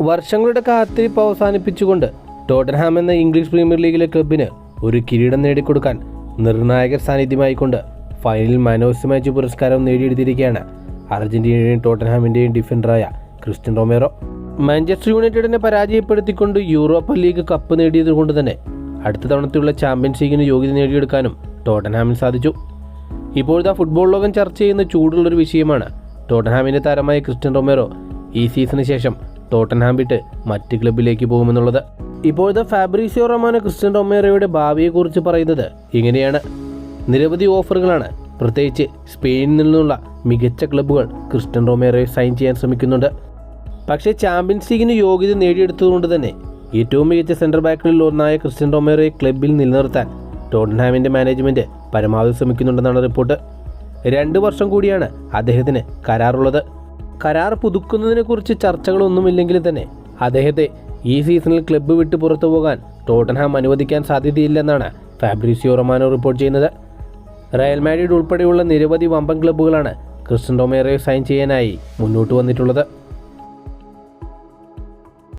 വർഷങ്ങളുടെ കാത്തിരിപ്പ് അവസാനിപ്പിച്ചുകൊണ്ട് ടോട്ടൻഹാം എന്ന ഇംഗ്ലീഷ് പ്രീമിയർ ലീഗിലെ ക്ലബിന് ഒരു കിരീടം നേടിക്കൊടുക്കാൻ നിർണായക സാന്നിധ്യമായിക്കൊണ്ട് ഫൈനലിൽ മാൻ ഓഫ് ദി മാച്ച് പുരസ്കാരം നേടിയെടുത്തിരിക്കുകയാണ് അർജന്റീനയുടെയും ടോട്ടൻഹാമിന്റെയും ഡിഫൻഡറായ ക്രിസ്റ്റ്യൻ റൊമേറോ. മാഞ്ചസ്റ്റർ യുണൈറ്റഡിനെ പരാജയപ്പെടുത്തിക്കൊണ്ട് യൂറോപ്പ ലീഗ് കപ്പ് നേടിയതുകൊണ്ട് തന്നെ അടുത്ത തവണത്തെയുള്ള ചാമ്പ്യൻസ് ലീഗിന് യോഗ്യത നേടിയെടുക്കാനും ടോട്ടൻഹാമിന് സാധിച്ചു. ഇപ്പോഴത്തെ ഫുട്ബോൾ ലോകം ചർച്ച ചെയ്യുന്ന ചൂടുള്ളൊരു വിഷയമാണ് ടോട്ടൻഹാമിന്റെ താരമായ ക്രിസ്റ്റ്യൻ റൊമേറോ ഈ സീസണിന് ശേഷം ടോട്ടൻഹാം വിട്ട് മറ്റ് ക്ലബിലേക്ക് പോകുമെന്നുള്ളത്. ഇപ്പോഴത്തെ ഫാബ്രീസിയോ റൊമാനോ ക്രിസ്ത്യൻ റൊമേറോയുടെ ഭാവിയെക്കുറിച്ച് പറയുന്നത് ഇങ്ങനെയാണ്. നിരവധി ഓഫറുകളാണ്. പ്രത്യേകിച്ച് സ്പെയിനിൽ നിന്നുള്ള മികച്ച ക്ലബ്ബുകൾ ക്രിസ്റ്റ്യൻ റൊമേറോയെ സൈൻ ചെയ്യാൻ ശ്രമിക്കുന്നുണ്ട്. പക്ഷേ ചാമ്പ്യൻസ് ലീഗിന് യോഗ്യത നേടിയെടുത്തതുകൊണ്ട് തന്നെ ഏറ്റവും മികച്ച സെന്റർ ബാക്കുകളിൽ ഒന്നായ ക്രിസ്ത്യൻ റൊമേറോയെ ക്ലബിൽ നിലനിർത്താൻ ടോട്ടൻഹാമിന്റെ മാനേജ്മെന്റ് പരമാവധി ശ്രമിക്കുന്നുണ്ടെന്നാണ് റിപ്പോർട്ട്. രണ്ട് വർഷം കൂടിയാണ് അദ്ദേഹത്തിന് കരാറുള്ളത്. കരാർ പുതുക്കുന്നതിനെക്കുറിച്ച് ചർച്ചകളൊന്നുമില്ലെങ്കിൽ തന്നെ അദ്ദേഹത്തെ ഈ സീസണിൽ ക്ലബ്ബ് വിട്ട് പുറത്തു പോകാൻ ടോട്ടൻഹാം അനുവദിക്കാൻ സാധ്യതയില്ലെന്നാണ് ഫാബ്രിസിയോ റൊമാനോ റിപ്പോർട്ട് ചെയ്യുന്നത്. റയൽ മാഡ്രിഡ് ഉൾപ്പെടെയുള്ള നിരവധി വമ്പൻ ക്ലബ്ബുകളാണ് ക്രിസ്ത്യൻ റൊമേറോയെ സൈൻ ചെയ്യാനായി മുന്നോട്ട് വന്നിട്ടുള്ളത്.